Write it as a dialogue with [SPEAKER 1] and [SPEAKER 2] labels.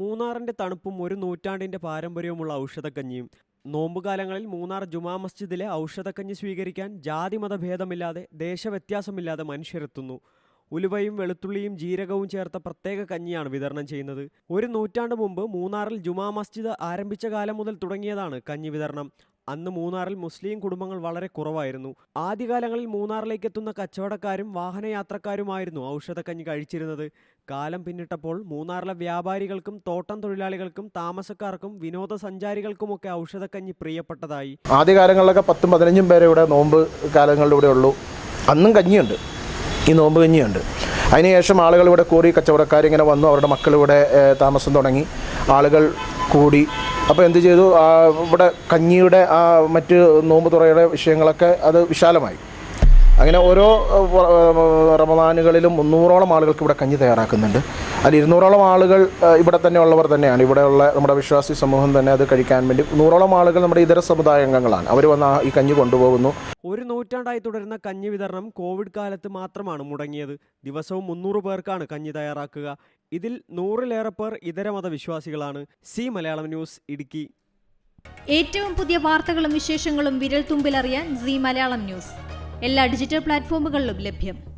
[SPEAKER 1] മൂന്നാറിന്റെ തണുപ്പും ഒരു നൂറ്റാണ്ടിന്റെ പാരമ്പര്യവുമുള്ള ഔഷധക്കഞ്ഞിയും നോമ്പുകാലങ്ങളിൽ മൂന്നാർ ജുമാ മസ്ജിദിലെ ഔഷധക്കഞ്ഞി സ്വീകരിക്കാൻ ജാതി മതഭേദമില്ലാതെ ദേശവ്യത്യാസമില്ലാതെ മനുഷ്യരെത്തുന്നു. ഉലുവയും വെളുത്തുള്ളിയും ജീരകവും ചേർത്ത പ്രത്യേക കഞ്ഞിയാണ് വിതരണം ചെയ്യുന്നത്. ഒരു നൂറ്റാണ്ട് മുമ്പ് മൂന്നാറിൽ ജുമാ മസ്ജിദ് ആരംഭിച്ച കാലം മുതൽ തുടങ്ങിയതാണ് കഞ്ഞി വിതരണം. അന്ന് മൂന്നാറിൽ മുസ്ലിം കുടുംബങ്ങൾ വളരെ കുറവായിരുന്നു. ആദ്യകാലങ്ങളിൽ മൂന്നാറിലേക്ക് എത്തുന്ന കച്ചവടക്കാരും വാഹനയാത്രക്കാരുമായിരുന്നു ഔഷധക്കഞ്ഞി കഴിച്ചിരുന്നത്. കാലം പിന്നിട്ടപ്പോൾ മൂന്നാറിലെ വ്യാപാരികൾക്കും തോട്ടം തൊഴിലാളികൾക്കും താമസക്കാർക്കും വിനോദസഞ്ചാരികൾക്കുമൊക്കെ ഔഷധക്കഞ്ഞി പ്രിയപ്പെട്ടതായി.
[SPEAKER 2] ആദ്യകാലങ്ങളിലൊക്കെ പത്തും പതിനഞ്ചും പേരെ ഇവിടെ നോമ്പ് കാലങ്ങളിലൂടെ ഉള്ളൂ. അന്നും കഞ്ഞിയുണ്ട്. ഈ നോമ്പ് കഞ്ഞിയുണ്ട്. അതിനുശേഷം ആളുകൾ ഇവിടെ കൂടി കച്ചവടക്കാരിങ്ങനെ വന്നു. അവരുടെ മക്കളിവിടെ താമസം തുടങ്ങി. ആളുകൾ കൂടി അപ്പോൾ എന്ത് ചെയ്തു? ഇവിടെ കഞ്ഞിയുടെ ആ മറ്റ് നോമ്പ് തുറയുടെ വിഷയങ്ങളൊക്കെ അത് വിശാലമായി. അങ്ങനെ ഓരോ റമദാനുകളിലും മുന്നൂറോളം ആളുകൾക്ക് ഇവിടെ കഞ്ഞി തയ്യാറാക്കുന്നുണ്ട്. അതിൽ ഇരുന്നൂറോളം ആളുകൾ ഇവിടെ തന്നെ ഉള്ളവർ തന്നെയാണ്. ഇവിടെയുള്ള നമ്മുടെ വിശ്വാസി സമൂഹം തന്നെ അത് കഴിക്കാൻ വേണ്ടി നൂറോളം ആളുകൾ നമ്മുടെ ഇതര സമുദായ അംഗങ്ങളാണ്. അവർ വന്ന് ഈ കഞ്ഞി കൊണ്ടുപോകുന്നു.
[SPEAKER 1] ഒരു നൂറ്റാണ്ടായി തുടരുന്ന കഞ്ഞി വിതരണം കോവിഡ് കാലത്ത് മാത്രമാണ് മുടങ്ങിയത്. ദിവസവും മുന്നൂറ് പേർക്കാണ് കഞ്ഞി തയ്യാറാക്കുക. ഇതിൽ നൂറിലേറെ പേർ ഇതര മതവിശ്വാസികളാണ്. C Malayalam news Idukki.
[SPEAKER 3] ഏറ്റവും പുതിയ വാർത്തകളും വിശേഷങ്ങളും വിരൽ തുമ്പിലറിയാൻ സി മലയാളം ന്യൂസ്. എല്ലാ ഡിജിറ്റൽ പ്ലാറ്റ്ഫോമുകളിലും ലഭ്യം.